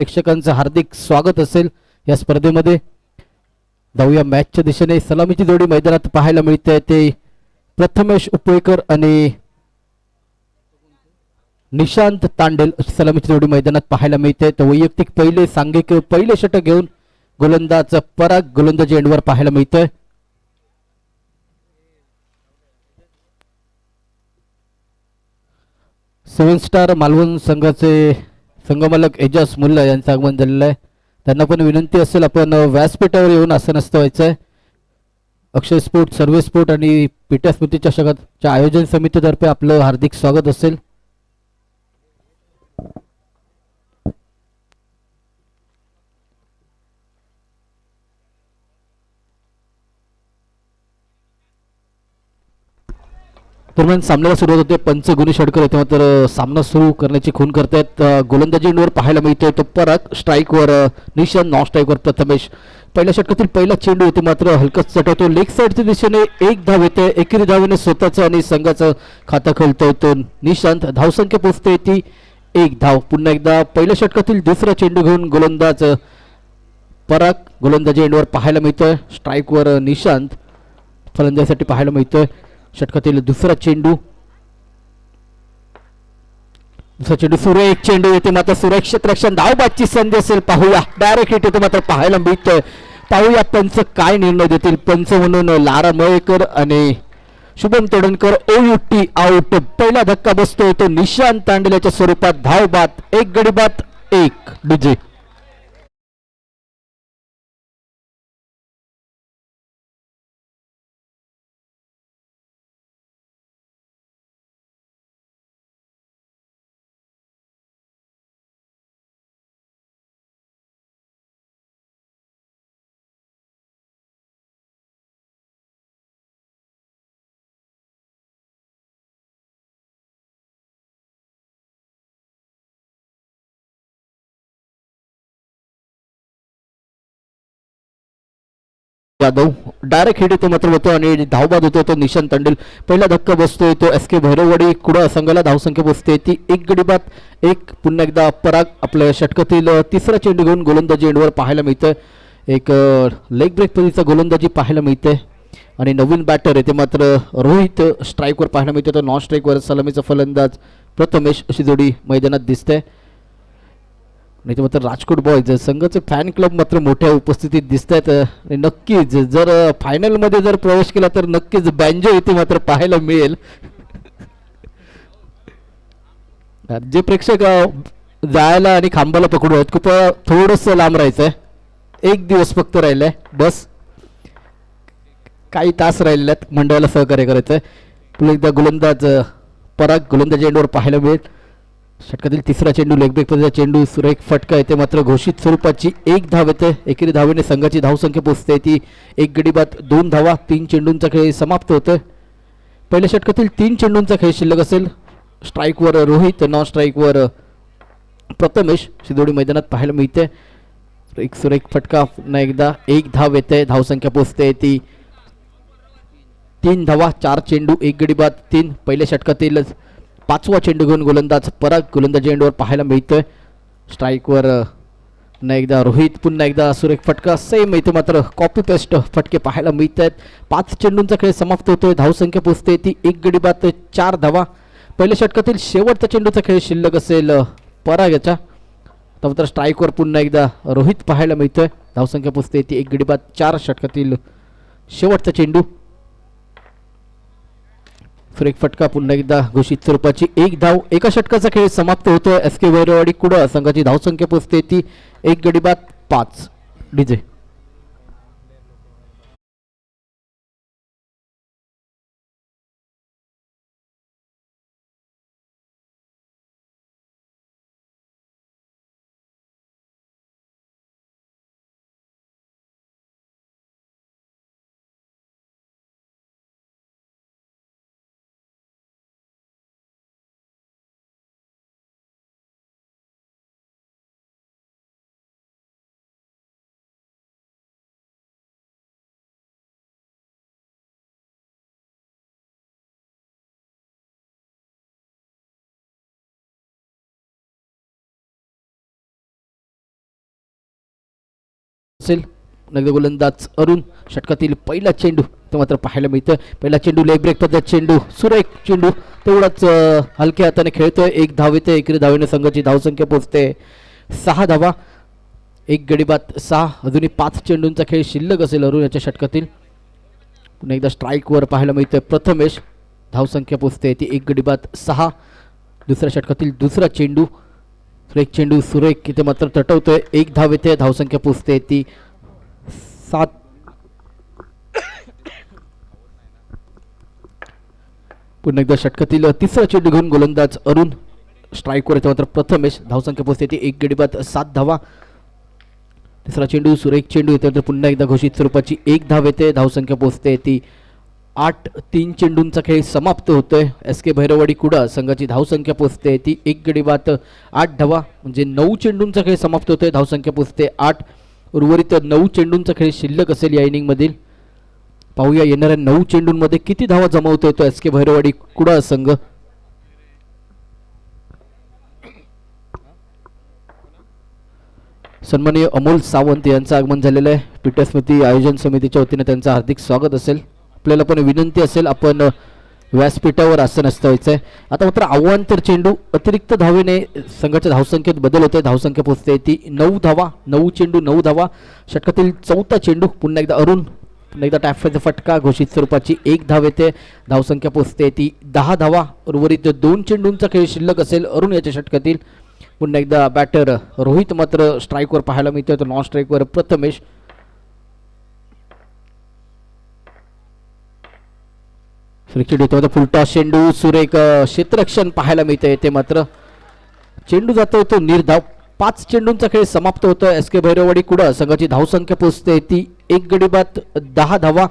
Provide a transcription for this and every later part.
प्रेक्षकांचं हार्दिक स्वागत असेल. या स्पर्धेमध्ये जाऊया मॅचच्या दिशेने. सलामीची जोडी मैदानात पाहायला मिळते. ते प्रथमेश उपळेकर आणि निशांत तांडेल अशी सलामीची जोडी मैदानात पाहायला मिळते. तर वैयक्तिक पहिले सांघिक पहिले षटक घेऊन गोलंदाज पराग गोलंदाजी एंडवर पाहायला मिळतोय. सेवन स्टार मालवण संघाचे संगमालक एजाज मुल्ला यांचं आगमन झालेलं आहे. त्यांना पण विनंती असेल आपण व्यासपीठावर येऊन आसनस्थ व्हायचं आहे अक्षय स्पोर्ट सर्व्हिस स्पोर्ट आणि पीठा स्मृती चषकाच्या आयोजन समितीतर्फे आपलं हार्दिक स्वागत असेल. दरम्यान सामन्याला सुरुवात होते. पंच गुन्हे षटकर येते मात्र सामना सुरू करण्याची खून करतायत. अ, गोलंदाजी एंडवर पाहायला मिळतोय तो पराग स्ट्राईकवर निशान निशांत नॉन स्ट्राईकवर प्रथमेश पहिल्या षटकातील पहिला चेंडू येतो मात्र हलकच चटवतो लेग साईडच्या दिशेने एक धाव येते. एकेरी धावेने स्वतःचं आणि संघाचं खातं खेळतोय तो निशांत. धावसंख्या पोचते ती एक धाव. पुन्हा एकदा पहिल्या षटकातील दुसरा चेंडू घेऊन गोलंदाज पराग गोलंदाजी एंडवर पाहायला मिळतोय. स्ट्राईकवर निशांत फलंदाजीसाठी पाहायला मिळतोय. षटकातील दुसरा चेंडू. दुसरा चेंडू सुरेख चेंडू येते मात्र सुरक्षित रक्षण. धावबादची संधी असेल पाहूया. डायरेक्ट हिट येते मात्र पाहायला मिळतोय. पाहूया पंच काय निर्णय देतील. पंच म्हणून लारा मयेकर आणि Shubham Todankar O U T out पहिला धक्का बसतोय तो निशांत तांडल्याच्या स्वरूपात. धावबात एक गडी बाद एक डुजे जाधव डायरेक्ट हिट येतो मात्र होतो आणि धावबाद होतो तो निशांत तांडेल. पहिला धक्का बसतोय तो एस के भैरववाडी. कुडा संघाला धावसंख्या बसते. ती एक गडी बाद एक पुन्हा एकदा पराग आपल्या षटकातील तिसरा चेंडू घेऊन गोलंदाजी एंडवर पाहायला मिळतंय. एक लेग ब्रेक पद्धतीचा गोलंदाजी पाहायला मिळते आणि नवीन बॅटर येते मात्र रोहित स्ट्राईकवर पाहायला मिळते तर नॉन स्ट्राईकवर सलामीचा फलंदाज प्रथमेश अशी जोडी मैदानात दिसते नाही तर मात्र राजकोट बॉयज संघाचे फॅन क्लब मात्र मोठ्या उपस्थितीत दिसत आहेत आणि नक्कीच जर फायनलमध्ये जर प्रवेश केला तर नक्कीच बँजो इथे मात्र पाहायला मिळेल. जे प्रेक्षक जायला आणि खांबाला पकडू आहेत खूप थोडंसं लांब राहायचं आहे एक दिवस फक्त राहिलंय. बस. काही तास राहिलेले आहेत. मंडळाला सहकार्य करायचं आहे पुन्हा एकदा गोलंदाज पराग गोलंदाज एंडवर पाहायला मिळेल. षटकातील तिसरा चेंडू लेग चेंडू सुरेख फटका येते मात्र घोषित स्वरूपाची एक धाव येते. एकेरी धावेने संघाची धावसंख्या पोचते. ती एक गडी बाद दोन धावा तीन चेंडूंचा खेळ समाप्त होतोय पहिल्या षटकातील तीन चेंडूंचा खेळ शिल्लक असेल. स्ट्राईकवर रोहित नॉन स्ट्राईकवर प्रथमेश. शिदोडी मैदानात पाहायला मिळते. एक सुरेख फटका पुन्हा एकदा एक धाव येते. धावसंख्या पोचते. ती तीन धावा चार चेंडू एक गडी बाद तीन. पहिल्या षटकातीलच पाचवा चेंडू घेऊन गोलंदाज पराग गोलंदाज एंडवर पाहायला मिळतोय. स्ट्राईकवर अ, पुन्हा एकदा रोहित पुन्हा एकदा सुरेख फटका सेम इथे मात्र कॉपी पेस्ट फटके पाहायला मिळत आहेत पाच चेंडूंचा खेळ समाप्त होतोय. धावसंख्या पोचते. ती एक गडी बाद चार धावा. पहिल्या षटकातील शेवटचा चेंडूचा खेळ शिल्लक असेल पराग याचा तर मात्र स्ट्राईकवर पुन्हा एकदा रोहित पाहायला मिळतोय. धावसंख्या पोचते. ती एक गडी बाद चार षटकातील शेवटचा चेंडू. फ्रेक फटका पुन्हा एकदा घोषित स्वरूपाची एक धाव. एका षटकाचा खेळ समाप्त होतोय. एस के वैरवाडी कुड संघाची धावसंख्या पोचते ती एक गडी बाद पाच. डीजे. असेल. नगदी गोलंदाज अरुण षटकातील पहिला चेंडू तो मात्र पाहायला मिळतं पहिला चेंडू लेग ब्रेक पद्धत चेंडू सुरेख चेंडू. तेवढाच हलक्या हाताने खेळतोय. एक धाव येते एकरी धावेने संघाची धावसंख्या पोचते सहा धावा एक गडीबात सहा. अजूनही पाच चेंडूंचा खेळ शिल्लक असेल अरुण याच्या षटकातील. पुन्हा एकदा स्ट्राईकवर पाहायला मिळतोय. प्रथमेश धावसंख्या पोचते ती एक गडीबात सहा. दुसऱ्या षटकातील दुसरा चेंडू एक चेंडू सुरेख इथे मात्र तटवतोय. एक धाव येते धावसंख्या पोचते ती सात. पुन्हा एकदा षटकातील तिसरा चेंडू घेऊन गोलंदाज अरुण स्ट्राईकवर येतो. मात्र प्रथमेश धावसंख्या पोचते ती एक गडीबात सात धावा. तिसरा चेंडू सुरेख चेंडू येते. तर पुन्हा एकदा घोषित स्वरूपाची एक धाव येते धावसंख्या पोचते ती आठ तीन चेंडूंचा खेळ समाप्त होतोय. एस के भैरवाडी कुडा संघाची धावसंख्या पोचते ती एक गडीबात आठ धावा म्हणजे नऊ चेंडूंचा खेळ समाप्त होतोय. धावसंख्या पोचते आठ. उर्वरित नऊ चेंडूंचा खेळ शिल्लक असेल या इनिंगमधील. पाहूया येणाऱ्या नऊ चेंडूंमध्ये किती धावा जमावतोय तो एस के भैरवाडी कुडा संघ. सन्माननीय अमोल सावंत यांचं आगमन झालेलं आहे. पीटर स्मृती आयोजन समितीच्या वतीने त्यांचं हार्दिक स्वागत असेल. आपल्याला पण विनंती असेल आपण व्यासपीठावर आसन असतायचं आहे. आता मात्र आव्हांतर चेंडू अतिरिक्त धावेने संघाच्या धावसंख्येत बदल होते. धावसंख्या पोचते ती नऊ धावा नऊ चेंडू नऊ धावा. षटकातील चौथा चेंडू पुन्हा एकदा अरुण पुन्हा एकदा टॅफेचा फटका घोषित स्वरूपाची एक धाव येते. धावसंख्या पोचते ती दहा धावा उर्वरित दोन चेंडूंचा खेळ शिल्लक असेल अरुण याच्या षटकातील. पुन्हा एकदा बॅटर रोहित मात्र स्ट्राईकवर पाहायला मिळतोय. तर नॉन स्ट्राईकवर प्रथमेश सुरेख चेंडू येतो फुलटा चेंडू सुरेख क्षेत्ररक्षण पाहायला मिळते ते मात्र चेंडू जातो तो निर्धाव. पाच चेंडूंचा खेळ समाप्त होतो एस के भैरववाडी कुडा संघाची धावसंख्या पोचते ती एक गडीबात दहा धावा.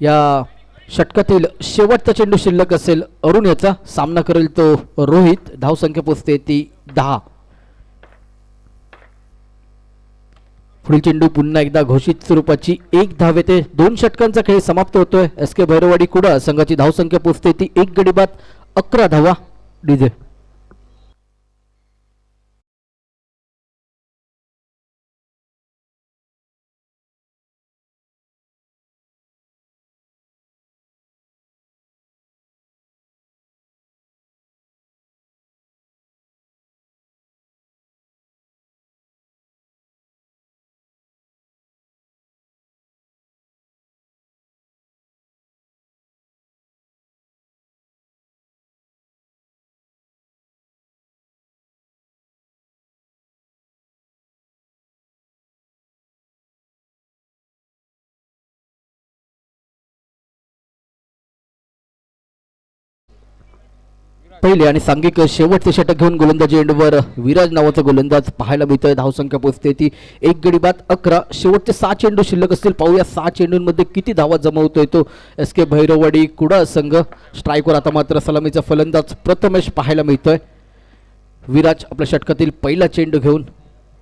या षटकातील शेवटचा चेंडू शिल्लक असेल अरुण याचा. सामना करेल तो रोहित. धावसंख्या पोचते ती दहा. पुढील चेंडू पुन्हा एकदा घोषित स्वरूपाची एक धाव येते. दोन षटकांचा खेळ समाप्त होतोय. एस के भैरवाडी कुडा संघाची धावसंख्या पोचते ती एक गडीबात अकरा धावा. डीजे. पहिले आणि सांघिक शेवटचे षटक घेऊन गोलंदाजी एंडवर विराज नावाचा गोलंदाज पाहायला मिळतोय. धावसंख्या पोचते ती. एक गडी बाद अकरा. शेवटचे सहा चेंडू शिल्लक असतील. पाहूया सहा चेंडूंमध्ये किती धावा जमवतोय तो एस के भैरववाडी कुडा संघ. स्ट्राईकवर आता मात्र सलामीचा फलंदाज प्रथमेश पाहायला मिळतोय. विराज आपल्या षटकातील पहिला चेंडू घेऊन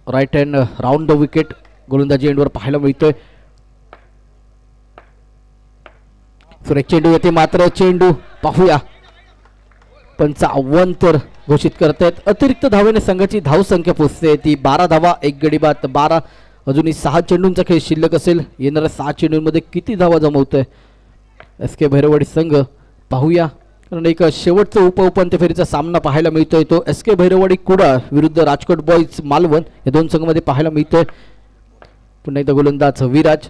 right hand round the wicket गोलंदाजी एंडवर पाहायला मिळतोय. सुरेख चेंडू येते. मात्र चेंडू पाहूया. पंच आव्हान तर घोषित करत आहेत. अतिरिक्त धावेने संघाची धावसंख्या पोचते ती बारा धावा एक गडीबात बारा. अजूनही सहा चेंडूंचा खेळ शिल्लक असेल. येणाऱ्या सहा चेंडूंमध्ये किती धावा जमवतोय? एस के भैरवाडी संघ पाहूया. कारण एक शेवटचा उपउपांत्य फेरीचा सामना पाहायला मिळतोय तो. एस के भैरवाडी कुडा विरुद्ध राजकोट बॉईज मालवण या दोन संघामध्ये पाहायला मिळतोय. पुन्हा एकदा गोलंदाज विराज.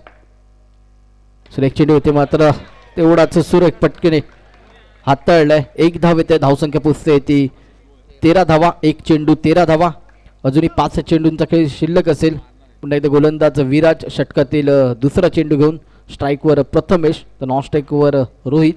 सुरेख चेंडू होते मात्र तेवढाच सुरेख पटकेने हाताळलाय एक धाव येते धावसंख्या पुसते ती. तेरा धावा एक चेंडू तेरा धावा. अजूनही पाच चेंडूंचा खेळ शिल्लक असेल. पुन्हा एकदा गोलंदाज विराज षटकातील दुसरा चेंडू घेऊन स्ट्राईकवर प्रथमेश तर नॉन स्ट्राईकवर रोहित.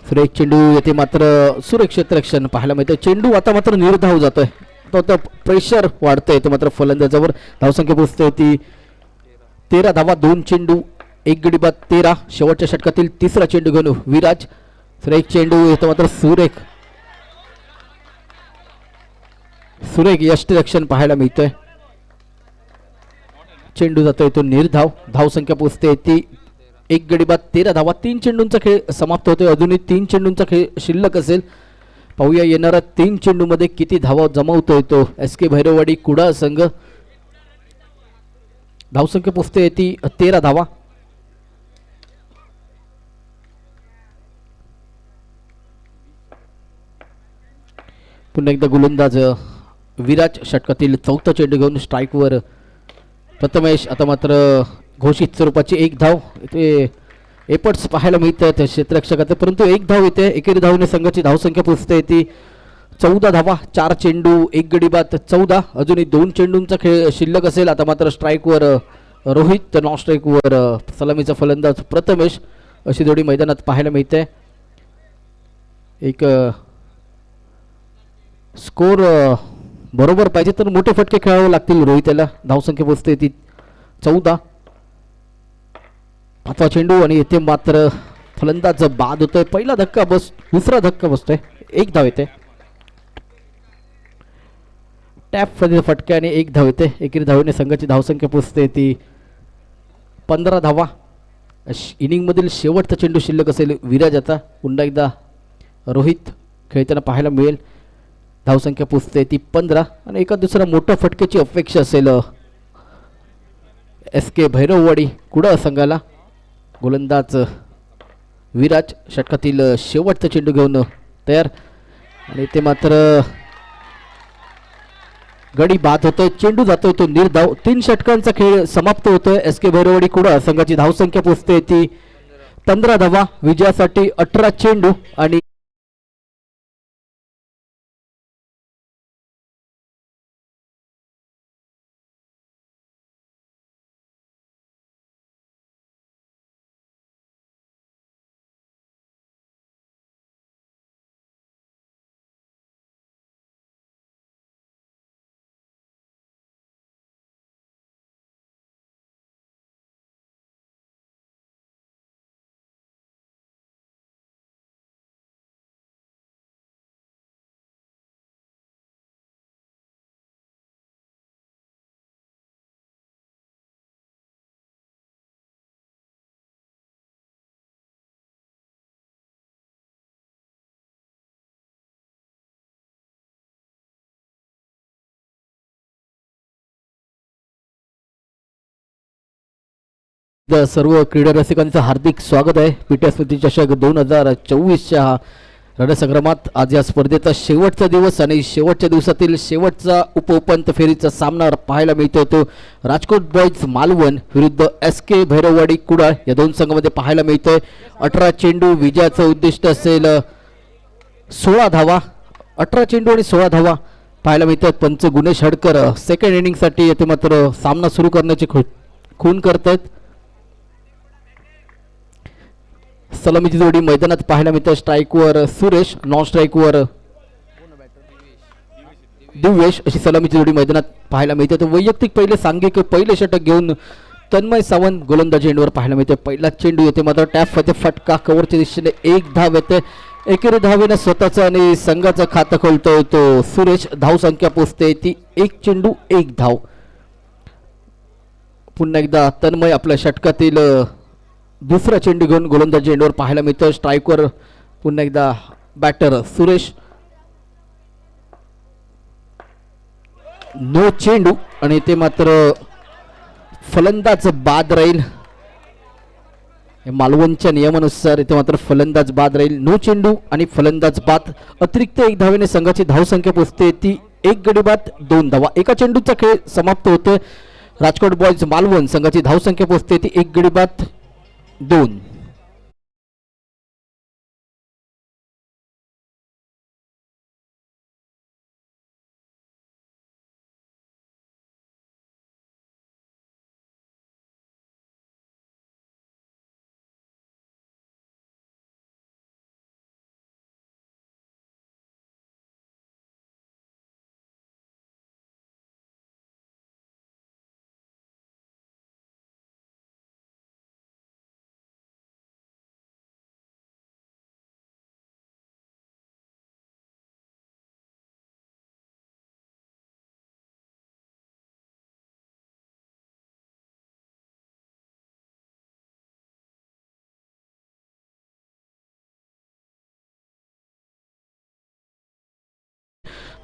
सुरेख चेंडू येथे मात्र सुरक्षित रक्षण पाहायला मिळतं चेंडू आता मात्र निर्धाव जातोय. तो प्रेशर वाढतंय. तो मात्र फलंदाजावर धावसंख्या पोचते होती तेरा धावा दोन चेंडू एक गडी बाद तेरा. शेवटच्या षटकातील तिसरा चेंडू घेऊन विराज. सुरेख चेंडू येतो मात्र सुरेख. सुरेख यष्टरक्षण पाहायला मिळतोय. चेंडू जातोय तो निर्धाव. धावसंख्या पोचते ती एक गडी बाद तेरा धावा तीन चेंडूंचा खेळ समाप्त होतोय. अजूनही तीन चेंडूंचा खेळ शिल्लक असेल. पाहूया येणाऱ्या तीन चेंडूमध्ये किती धावा जमावतोय तो. एस के भैरववाडी कुडाळ संघ. धावसंख्या पोचते ती तेरा धावा. पुन्हा एकदा गोलंदाज विराज षटकातील चौथा चेंडू घेऊन स्ट्राईकवर प्रथमेश आता मात्र घोषित स्वरूपाची एक धाव. इथे एपट्स पाहायला मिळतात क्षेत्ररक्षकाचे परंतु एक धाव येते एकेरी धावने संघाची धावसंख्या पोचते ती चौदा धावा चार चेंडू एक गडी बाद चौदा. अजूनही दोन चेंडूंचा खेळ शिल्लक असेल. आता मात्र स्ट्राईकवर रोहित तर नॉन स्ट्राईकवर सलामीचा फलंदाज प्रथमेश. अशी जोडी मैदानात पाहायला मिळते. एक स्कोर बरोबर पाहिजे तर मोठे फटके खेळावे लागतील रोहितला. धावसंख्या पोचते ती चौदा. पाचवा चेंडू आणि येथे मात्र फलंदाज बाद होतोय. पहिला धक्का बस दुसरा धक्का बसतोय. एक धाव येते. टॅप फटक्याने एक धाव येते. एकेरी धावेने संघाची धावसंख्या पोचते ती. पंधरा धावा. श- इनिंगमधील शेवटचा चेंडू शिल्लक असेल विराज आता. पुन्हा एकदा रोहित खेळताना पाहायला मिळेल. धावसंख्या पोचते ती पंधरा. आणि एका दुसरा मोठ्या फटक्याची अपेक्षा असेल एस के भैरववाडी कुडाळ संघाला. गोलंदाज विराज षटकातील शेवटचा चेंडू घेऊन तयार. आणि ते मात्र गडी बाद होतोय चेंडू जातोय तो निर्धाव. तीन षटकांचा खेळ समाप्त होतोय. एस के भैरववाडी कुडा संघाची धावसंख्या पोचते ती पंधरा धावा. विजयासाठी अठरा चेंडू आणि सर्व क्रीडा रसिकांचं हार्दिक स्वागत आहे. पीटी स्मृती चषक दोन हजार चोवीसच्या रणसंग्रामात आज या स्पर्धेचा शेवटचा दिवस आणि शेवटच्या दिवसातील शेवटचा उपउपंत फेरीचा सामना पाहायला मिळतो तो. राजकोट बॉईज मालवण विरुद्ध एस के भैरववाडी कुडाळ या दोन संघामध्ये पाहायला मिळतोय. अठरा चेंडू विजयाचं उद्दिष्ट असेल सोळा धावा. अठरा चेंडू आणि सोळा धावा पाहायला मिळतात. पंच गुणेश हडकर सेकंड इनिंगसाठी येथे मात्र सामना सुरू करण्याची खू खून करतायत. सलामीची जोडी मैदानात पाहायला मिळते स्ट्राईकवर सुरेश नॉन स्ट्राईकवर दिव्येश अशी सलामीची जोडी मैदानात पाहायला मिळते. तर वैयक्तिक पहिले सांघिक पहिले षटक घेऊन तन्मय सावंत गोलंदाज चेंडूवर पाहायला मिळते. पहिला चेंडू येते मात्र टॅप होते फटका कव्हरच्या दिशेने एक धाव येते. एकेरी धावेने स्वतःचं आणि संघाचं खातं खोलतोय तो सुरेश. धाव संख्या पोचते. ती एक चेंडू एक धाव. पुन्हा एकदा तन्मय आपल्या षटकातील दुसरा चेंडू घेऊन गोलंदाज चेंडूवर पाहायला मिळतं. स्ट्राईकवर पुन्हा एकदा बॅटर सुरेश. नो चेंडू आणि ते मात्र फलंदाज बाद राहील. मालवणच्या नियमानुसार इथे मात्र फलंदाज बाद राहील. नो चेंडू आणि फलंदाज बाद. अतिरिक्त एक धावेने संघाची धावसंख्या पोचते. ती एक गडी बाद दोन धावा. एका चेंडूचा खेळ समाप्त होतोय. राजकोट बॉयज मालवण संघाची धावसंख्या पोचते. ती एक गडी बाद दोन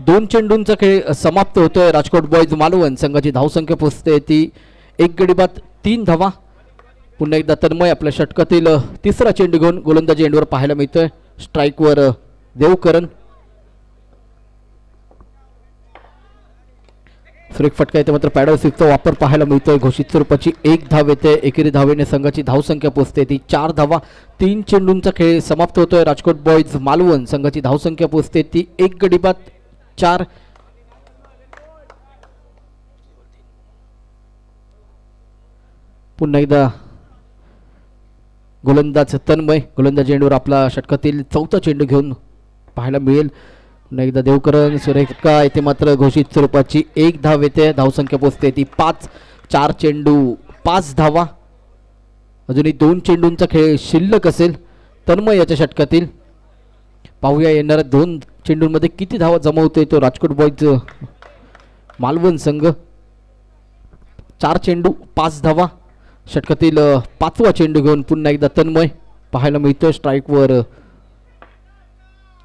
दोन चेंडूंचा खेळ समाप्त होतोय. राजकोट बॉईज मालवण संघाची धावसंख्या पोचते ती एक गडीबात तीन धावा. पुन्हा एकदा तन्मय आपल्या षटकातील तिसरा चेंडू घेऊन गोलंदाजी एंडवर पाहायला मिळतोय. स्ट्राईकवर देवकरण. फ्रेक फटका येते मात्र पॅडल सिक्सचा वापर पाहायला मिळतोय. घोषित स्वरूपाची एक धाव येते. एकेरी धावेने संघाची धावसंख्या पोचते ती चार धावा. तीन चेंडूंचा खेळ समाप्त होतोय. राजकोट बॉईज मालवण संघाची धावसंख्या पोचते ती एक गडीबात चार. पुन्हा एकदा. गोलंदाज तन्मय गोलंदाज चेंडूवर आपला षटकातील चौथा चेंडू घेऊन पाहायला मिळेल. पुन्हा एकदा देवकरण सुरेखा येथे मात्र घोषित स्वरूपाची एक धाव येते. धावसंख्या पोचते ती पाच. चार चेंडू पाच धावा. अजूनही दोन चेंडूंचा खेळ शिल्लक असेल. तन्मय याच्या षटकातील पाहूया येणाऱ्या दोन चेंडूंमध्ये किती धावा जमवतोय तो राजकोट बॉईज मालवण संघ. चार चेंडू पाच धावा. षटकातील पाचवा चेंडू घेऊन पुन्हा एकदा तन्मय पाहायला मिळतोय स्ट्राईकवर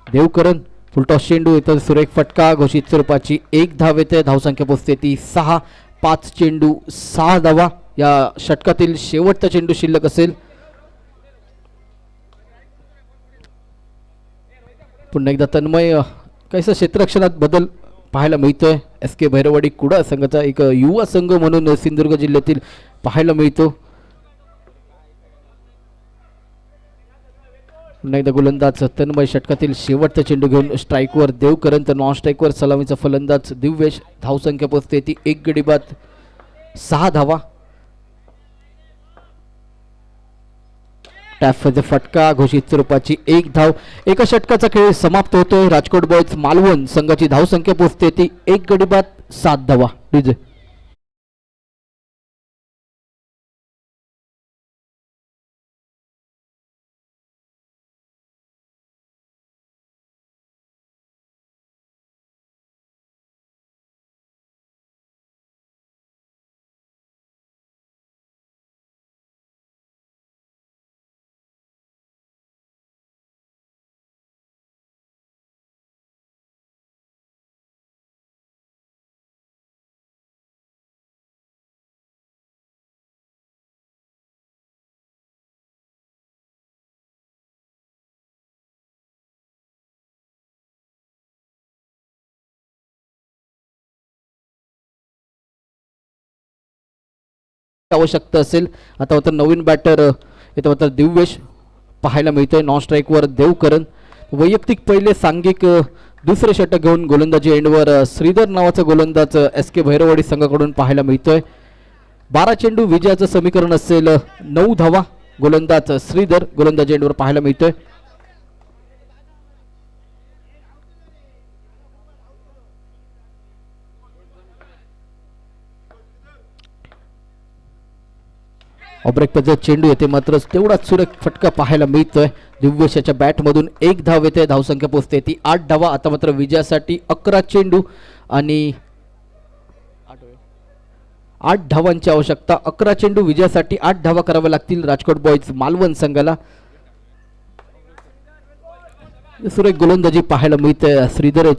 देवकरण फुलटॉस चेंडू येतो सुरेख फटका घोषित स्वरूपाची एक धाव येते धावसंख्या पोचते ती सहा पाच चेंडू सहा धावा. या षटकातील शेवटचा चेंडू शिल्लक असेल पुन्हा एकदा तन्मय काहीसा काहीसं क्षेत्ररक्षणात बदल पाहायला मिळतोय? एस के भैरवाडी कुडा संघाचा एक युवा संघ म्हणून सिंधुदुर्ग जिल्ह्यातील पाहायला मिळतो. पुन्हा एकदा गोलंदाज तन्मय षटकातील शेवटचा चेंडू घेऊन स्ट्राईकवर देवकरण तर नॉन स्ट्राईकवर सलामीचा फलंदाज दिव्येश धावसंख्या पोचते ती एक गडी बाद सहा धावा. टॅफचा फटका घोषित स्वरूपाची एक धाव. एका षटकाचा खेळ समाप्त होतोय. राजकोट बॉयज मालवण संघाची धावसंख्या पोचते ती एक गडी बाद सात धावा. डीजे आवश्यकता असेल. आता मात्र नवीन बॅटर येतं मात्र दिव्यश पाहायला मिळतोय. नॉन स्ट्राईकवर देवकरण. वैयक्तिक पहिले सांघिक दुसरे षटक घेऊन गोलंदाजी एंडवर श्रीधर नावाचा गोलंदाज एस के भैरवाडी संघाकडून पाहायला मिळतोय. बारा चेंडू विजयाचं समीकरण असेल नऊ धावा. गोलंदाज श्रीधर गोलंदाजी एंडवर पाहायला मिळतोय. ऑब्रेक चेंडू येते मात्र तेवढाच सुरेख फटका पाहायला मिळतोय. दिव्यशाच्या बॅटमधून एक धाव येते धावसंख्या पोचते ती आठ धावा आता मात्र विजयासाठी अकरा चेंडू आणि आठ धावांची आवश्यकता. अकरा चेंडू विजयासाठी आठ धावा कराव्या लागतील राजकोट बॉईज मालवण संघाला. सुरेख गोलंदाजी पाहायला मिळते श्रीधर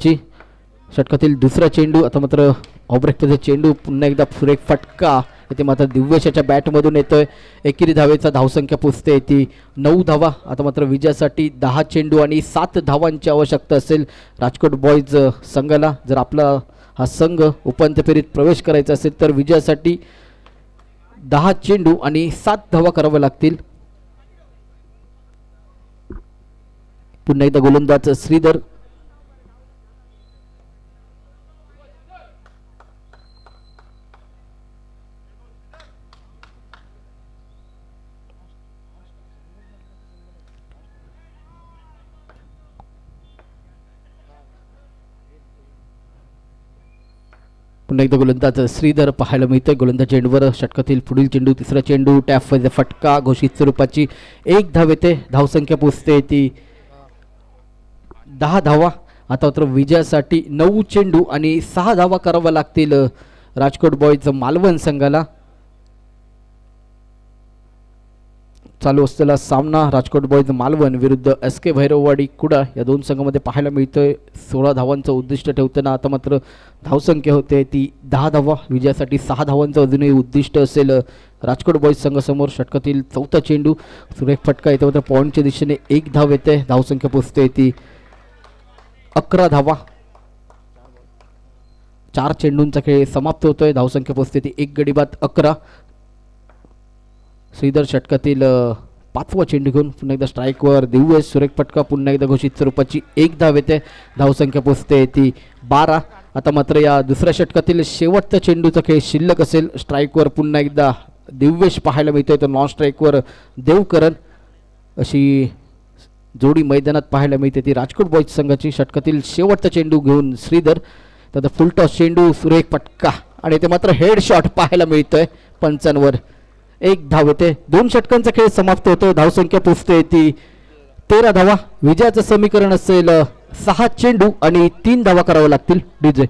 षटकातील दुसरा चेंडू आता मात्र ऑब्रेक्टचा चेंडू पुन्हा एकदा सुरेख फटका. इथे मात्र दिव्यशाच्या बॅटमधून येतोय. एकेरी धावेचा धावसंख्या पुसते ती. नऊ धावा आता मात्र विजयासाठी दहा चेंडू आणि सात धावांची आवश्यकता असेल. राजकोट बॉईज संघाला जर आपला हा संघ उपांत्य फेरीत प्रवेश करायचा असेल तर विजयासाठी दहा चेंडू आणि सात धावा कराव्या लागतील. पुन्हा एकदा गोलंदाज श्रीधर पुन्हा एकदा गोलंदाज श्रीधर पाहायला मिळतोय. गोलंदाज चेंडूवर षटकातील पुढील चेंडू तिसरा चेंडू टॅफ फटका घोषित स्वरूपाची एक धाव येते. धावसंख्या पोचते ती दहा धावा. आता मात्र विजयासाठी नऊ चेंडू आणि सहा धावा कराव्या लागतील राजकोट बॉयज मालवण संघाला. चालू असलेला सामना राजकोट बॉईज मालवण विरुद्ध एस के भैरववाडी कुडा या दोन संघामध्ये पाहायला मिळतोय. सोळा धावांचं उद्दिष्ट ठेवताना आता मात्र धावसंख्या होते. ती दहा धावा विजयासाठी सहा धावांचं अजूनही उद्दिष्ट असेल. राजकोट बॉईज संघासमोर षटकातील चौथा चेंडू सुरेख फटका येतो. मात्र पॉईंटच्या दिशेने एक धाव येते. धावसंख्या पोचते. ती अकरा धावा. चार चेंडूंचा खेळ समाप्त होतोय. धावसंख्या पोचते. ती एक गडी बाद अकरा. श्रीधर षटकातील पाचवा चेंडू घेऊन पुन्हा एकदा स्ट्राईकवर दिव्य सुरेख फटका पुन्हा एकदा घोषित स्वरूपाची एक धाव येते. धावसंख्या पोचते ती बारा. आता मात्र या दुसऱ्या षटकातील शेवटचा चेंडूचा खेळ शिल्लक असेल. स्ट्राईकवर पुन्हा एकदा दिव्यश पाहायला मिळतोय. तर नॉन स्ट्राईकवर देवकरण. अशी जोडी मैदानात पाहायला मिळते ती राजकोट बॉईज संघाची. षटकातील शेवटचा चेंडू घेऊन श्रीधर. तर फुलटॉस चेंडू सुरेख पटका आणि ते मात्र हेड शॉट पाहायला मिळतोय. पंचांवर. एक धाव येते. दोन षटकांचा खेळ समाप्त होतो. धावसंख्या पोचते. ती तेरा धावा. विजयाचं समीकरण असेल सहा चेंडू आणि तीन धावा कराव्या लागतील. डीजे.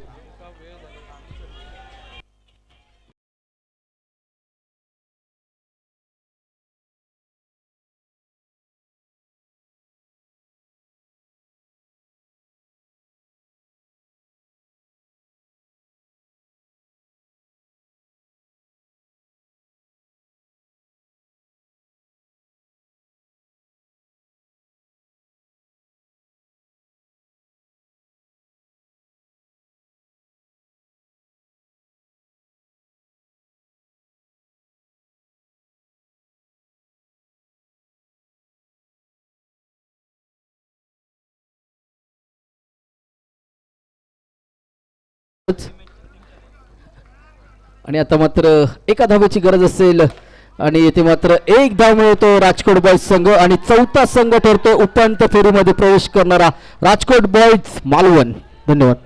आणि आता मात्र एका धावेची गरज असेल. आणि येथे मात्र एक धाव मिळतो राजकोट बॉईज संघ आणि चौथा संघ ठरतो उपांत्य फेरीमध्ये प्रवेश करणारा राजकोट बॉईज मालवण. धन्यवाद.